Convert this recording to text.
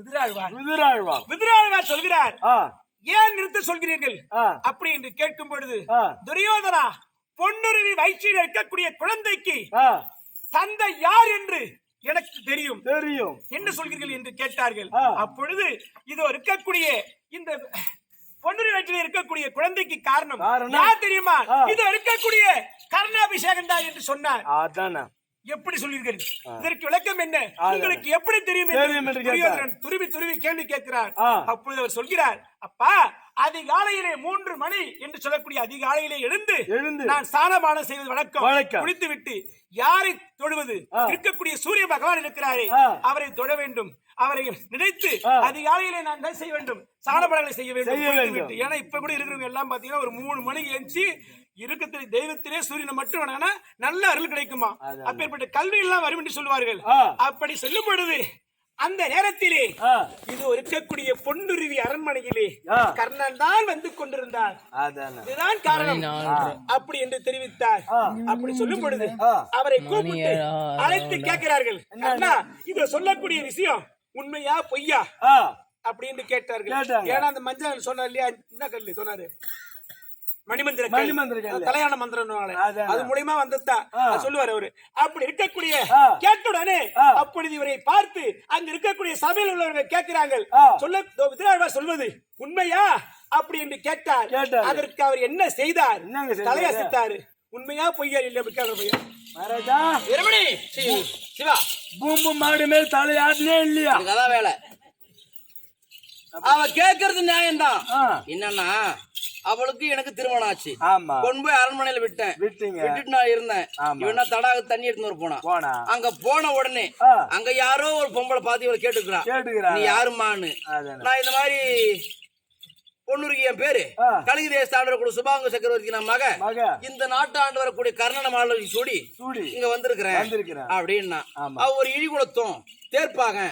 விதிராழ்வார் விதிராழ்வான். விதிராழ்வார் சொல்கிறார். ஏன் நிறுத்த சொல்கிறீர்கள். அப்படி என்று கேட்கும் பொழுது. துரியோதனா பொன்னுருவி வயிற்றில் இருக்கக்கூடிய குழந்தைக்கு தந்தை யார் என்று எனக்கு தெரியும். தெரியும். என்ன சொல்கிறீர்கள் என்று கேட்டார்கள். அப்பொழுது இதோ இருக்கக்கூடிய இந்த பொன்னுரி வயிற்றில் இருக்கக்கூடிய குழந்தைக்கு காரணம்? யார் தெரியுமா. இதோ இருக்கக்கூடிய கர்ணாபிஷேகம் தான் என்று சொன்னார். அதானே. எப்படி சொல்வீர்கள்? இதற்கு விளக்கம் என்ன? உங்களுக்கு எப்படி தெரியும் துருவி துருவி கேள்வி கேட்கிறார். அப்பொழுது அவர் சொல்கிறார் அப்பா அதிகாலையிலே மூன்று மணி என்று சொல்லக்கூடிய அதிகாலையிலே எழுந்து எழுந்து. நான் ஸ்நானபானம் செய்வது வழக்கம் வழக்கம். குளித்து விட்டு யாரை தொழுவது. இருக்கக்கூடிய சூரிய பகவான் இருக்கிறாரே. அவரை தொழ வேண்டும் அவரை நினைத்து. அதிகாலையிலே நான் என்ன செய்ய வேண்டும் சாணபாடங்களை செய்ய வேண்டும். ஏன்னா இப்ப கூட இருக்கிறவங்க எல்லாம் பாத்தீங்கன்னா ஒரு மூணு மணிக்கு எழுந்துச்சு இருக்கத்திலே தெய்வத்திலே சூரியனை மட்டும் வணங்கினா நல்ல அருள் கிடைக்குமா. அப்பேற்பட்ட கல்வி எல்லாம் வரும் என்று சொல்வார்கள் ஆ. அப்படி சொல்லும் பொழுது அந்த நேரத்திலே இது இருக்கக்கூடிய பொன்னுருவி அரண்மனையிலே. கர்ணன் தான் வந்து கொண்டிருந்தார். அதானே. இதுதான் காரணம். அப்படி என்று தெரிவித்தார். அப்படி சொல்லும் பொழுது. அவரை கூப்பிட்டு அழைத்து கேட்கிறார்கள் அண்ணா இது சொல்லக்கூடிய விஷயம் உண்மையா பொய்யா? அப்படின்னு கேட்டார்கள். ஏன்னா அந்த மஞ்சள் சொன்னார் இல்லையா? என்ன கல்லு சொன்னாரு. மணிமந்திர. மணிமந்திர கல். தலையான மந்திரம். அது மூலியமா. அது சொல்லுவார் அவரு அப்படி இருக்கக்கூடிய. கேட்டுடனே. அப்பொழுது இவரை பார்த்து அங்க இருக்கக்கூடிய சபையில் உள்ளவர்கள் கேட்கிறார்கள் ஆ. சொல்ல விதிராழ்வார் சொல்வது உண்மையா அப்படி என்று கேட்டார். அதற்கு அவர் என்ன செய்தார்? தலையசித்தாரு உண்மையா பொய்யா இல்ல பையன் மகாராஜா இரமணி சிவா பூம்பு மாடு மேல் தலையாட்டினே இல்லையா அதான் வேலை அவ கேக்குறது நியாயம்தான். ஆ. என்னன்னா அவளுக்கு எனக்கு திருமணம் ஆச்சு. கொண்டு போய் அரண்மனையில விட்டேன். விட்டுட்டு நான் இருந்தேன். இவனா தடாக தண்ணி எடுத்து போனா? அங்க போன உடனே. அங்க யாரோ ஒரு பொம்பளை பார்த்து இவளை கேட்டுக்கிறான். கேட்டுக்கிறா நீ யாருமான்னு நான் இந்த மாதிரி பொண்ணுருக்கு என் பேரு. கலிங்க தேச ஆண்டவர் சுபாங்க சக்கரவர்த்தி நான் மக. இந்த நாட்டு ஆண்டு வரக்கூடிய கர்ணன மாலை சூடி இங்க வந்திருக்கிறேன். அப்படின்னா. அவ ஒரு இழிகுலத்தும் தேர்ப்பாக.